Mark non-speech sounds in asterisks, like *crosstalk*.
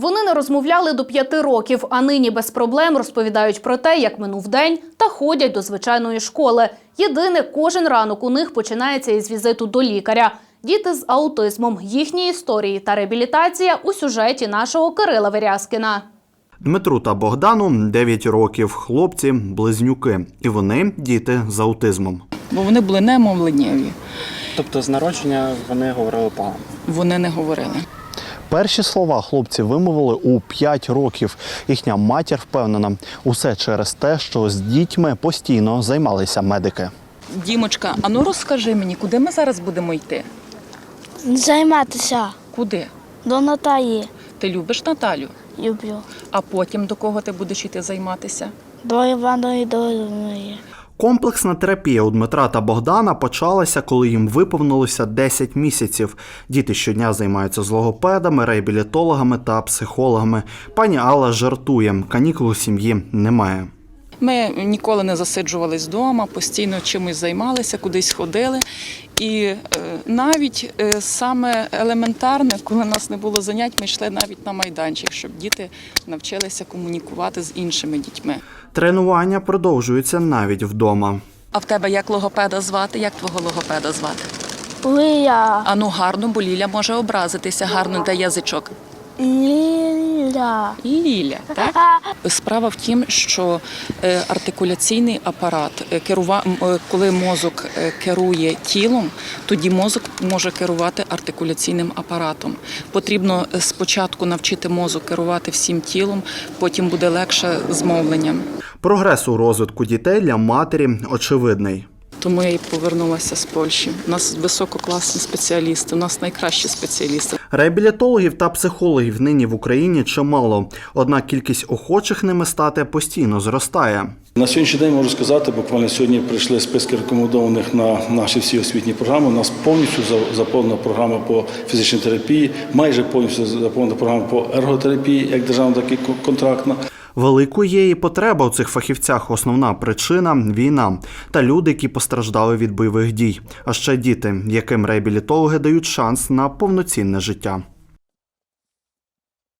Вони не розмовляли до п'яти років, а нині без проблем розповідають про те, як минув день, та ходять до звичайної школи. Єдине, кожен ранок у них починається із візиту до лікаря. Діти з аутизмом, їхні історії та реабілітація у сюжеті нашого Кирила Верязкіна. Дмитру та Богдану 9 років, хлопці близнюки, і вони діти з аутизмом. бо вони були немовленнєві. Тобто з народження вони говорили погано. Вони не говорили. Перші слова хлопці вимовили у 5 років. Їхня матір впевнена, усе через те, що з дітьми постійно займалися медики. Дімочка, а ну розкажи мені, куди ми зараз будемо йти? Займатися Куди? до Наталі Ти любиш Наталю? люблю. А потім до кого ти будеш йти займатися? До Іваної Долиної. Комплексна терапія у Дмитра та Богдана почалася, коли їм виповнилося 10 місяців. Діти щодня займаються з логопедами, реабілітологами та психологами. Пані Алла жартує, канікул сім'ї немає. Ми ніколи не засиджувались вдома, постійно чимось займалися, кудись ходили. І е, навіть е, саме елементарне, коли у нас не було занять, ми йшли навіть на майданчик, щоб діти навчилися комунікувати з іншими дітьми. Тренування продовжуються навіть вдома. А в тебе як логопеда звати? Як твого логопеда звати? Лія. А ну гарно, бо Ліля може образитися, гарно де язичок. Ліля. Ліля, так? *laughs* Справа в тім, що е, артикуляційний апарат, е, керува... е, коли мозок керує тілом, тоді мозок може керувати артикуляційним апаратом. Потрібно спочатку навчити мозок керувати всім тілом, потім буде легше з мовленням. Прогрес у розвитку дітей для матері очевидний. Тому я і повернулася з Польщі. У нас висококласні спеціалісти, у нас найкращі спеціалісти. Реабілітологів та психологів нині в Україні чимало, однак кількість охочих ними стати постійно зростає. На сьогоднішній день можу сказати, буквально сьогодні прийшли списки рекомендованих на наші всі освітні програми. У нас повністю за- заповнена програма по фізичній терапії, майже повністю заповнена програма по ерготерапії, як державна, так і контрактна. Великою є і потреба у цих фахівцях. Основна причина війна та люди, які постраждали від бойових дій, а ще діти, яким реабілітологи дають шанс на повноцінне життя.